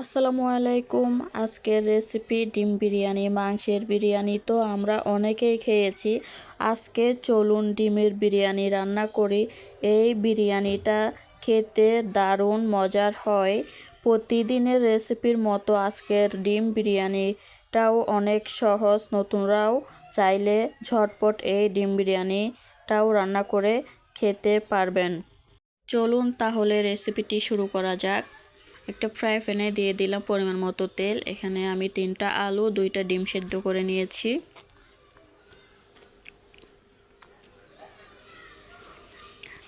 আসসালামু আলাইকুম। আজকের রেসিপি ডিম বিরিয়ানি, মাংসের বিরিয়ানি তো আমরা অনেকেই খেয়েছি। আজকে চলুন ডিমের বিরিয়ানি রান্না করি। এই বিরিয়ানিটা খেতে দারুণ মজার হয়। প্রতিদিনের রেসিপির মতো আজকের ডিম বিরিয়ানিটাও অনেক সহজ। নতুনরাও চাইলে ঝটপট এই ডিম বিরিয়ানিটাও রান্না করে খেতে পারবেন। চলুন তাহলে রেসিপিটি শুরু করা যাক। একটা ফ্রাই প্যানে দিয়ে দিলাম পরিমাণ মতো তেল। এখানে আমি তিনটা আলু, দুইটা ডিম সেদ্ধ করে নিয়েছি।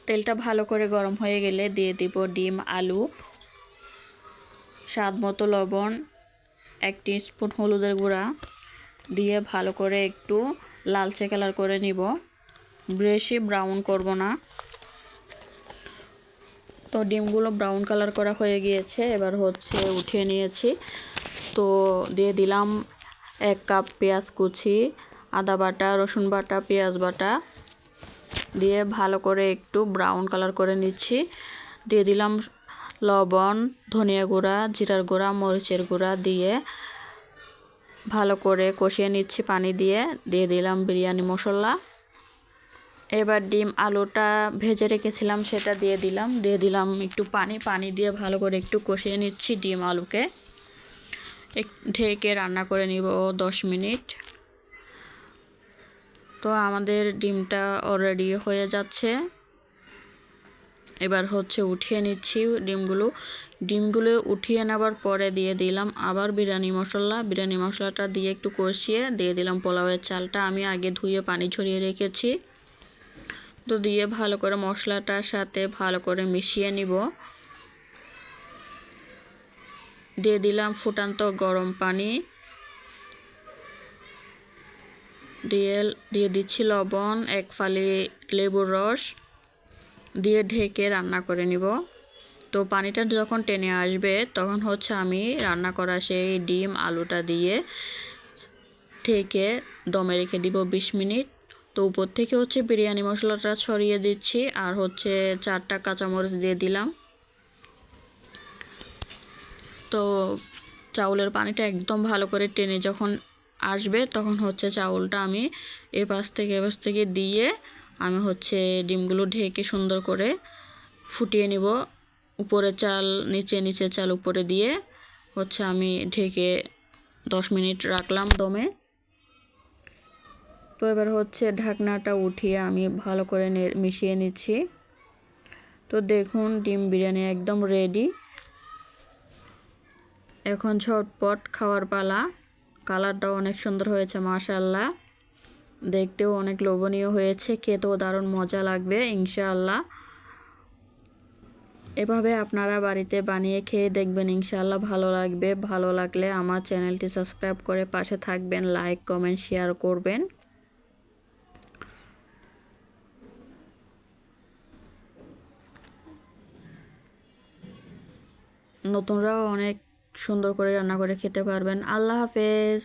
তেলটা ভালো করে গরম হয়ে গেলে দিয়ে দিব ডিম, আলু, স্বাদ মতো লবণ, এক স্পুন হলুদের গুঁড়া। দিয়ে ভালো করে একটু লালচে কালার করে নিব। বেশি ব্রাউন করব না। তো ডিমগুলো ব্রাউন কালার করা হয়ে গিয়েছে, এবার হচ্ছে উঠিয়ে নিয়েছি। তো দিয়ে দিলাম এক কাপ পেঁয়াজ কুচি, আদা বাটা, রসুন বাটা, পেঁয়াজ বাটা। দিয়ে ভালো করে একটু ব্রাউন কালার করে নিচ্ছি। দিয়ে দিলাম লবণ, ধনিয়া গুঁড়া, জিরার গুঁড়া, মরিচের গুঁড়া দিয়ে ভালো করে কষিয়ে নিচ্ছি পানি দিয়ে। দিয়ে দিলাম বিরিয়ানি মশলা। এবার ডিম আলুটা ভেজে রেখেছিলাম, সেটা দিয়ে দিলাম। দিয়ে দিলাম একটু পানি পানি দিয়ে ভালো করে একটু কষিয়ে নিচ্ছি ডিম আলুকে। এক, ঢেকে রান্না করে নিব দশ মিনিট। তো আমাদের ডিমটা অলরেডি হয়ে যাচ্ছে। এবার হচ্ছে উঠিয়ে নিচ্ছি ডিমগুলো। ডিমগুলো উঠিয়ে নেবার পরে দিয়ে দিলাম আবার বিরিয়ানি মশলা। বিরিয়ানি মশলাটা দিয়ে একটু কষিয়ে দিয়ে দিলাম পোলাওয়ের চালটা। আমি আগে ধুয়ে পানি ঝরিয়ে রেখেছি। তো দিয়ে ভালো করে মশলাটার সাথে ভালো করে মিশিয়ে নিব। দিয়ে দিলাম ফুটান্ত গরম পানি। দিয়ে দিয়ে দিচ্ছি লবণ, এক ফালি লেবুর রস। দিয়ে ঢেকে রান্না করে নিব। তো পানিটা যখন টেনে আসবে, তখন হচ্ছে আমি রান্না করা সেই ডিম, আলুটা দিয়ে ঢেকে দমে রেখে দিব বিশ মিনিট। তো উপর থেকে হচ্ছে বিরিয়ানি মশলাটা ছড়িয়ে দিচ্ছি আর হচ্ছে চারটা কাঁচামরিচ দিয়ে দিলাম। তো চাউলের পানিটা একদম ভালো করে টেনে যখন আসবে তখন হচ্ছে চাউলটা আমি এ পাশ থেকে এ পাশ থেকে দিয়ে আমি হচ্ছে ডিমগুলো ঢেকে সুন্দর করে ফুটিয়ে নিব। উপরে চাল, নিচে নিচে চাল উপরে দিয়ে হচ্ছে আমি ঢেকে দশ মিনিট রাখলাম দমে। তো এবার হচ্ছে ঢাকনাটা উঠিয়ে আমি ভালো করে মিশিয়ে নিচ্ছি। তো দেখুন ডিম বিরিয়ানি একদম রেডি এখন ঝটপট খাওয়ার পালা। কালারটাও অনেক সুন্দর হয়েছে মাশাল্লাহ দেখতেও অনেক লোভনীয় হয়েছে, খেতেও দারুণ মজা লাগবে, ইনশাআল্লাহ। এভাবে আপনারা বাড়িতে বানিয়ে খেয়ে দেখবেন, ইনশাআল্লাহ ভালো লাগবে। ভালো লাগলে আমার চ্যানেলটি সাবস্ক্রাইব করে পাশে থাকবেন, লাইক, কমেন্ট, শেয়ার করবেন। নতুনরাও অনেক সুন্দর করে রান্না করে খেতে পারবেন। আল্লাহ হাফেজ।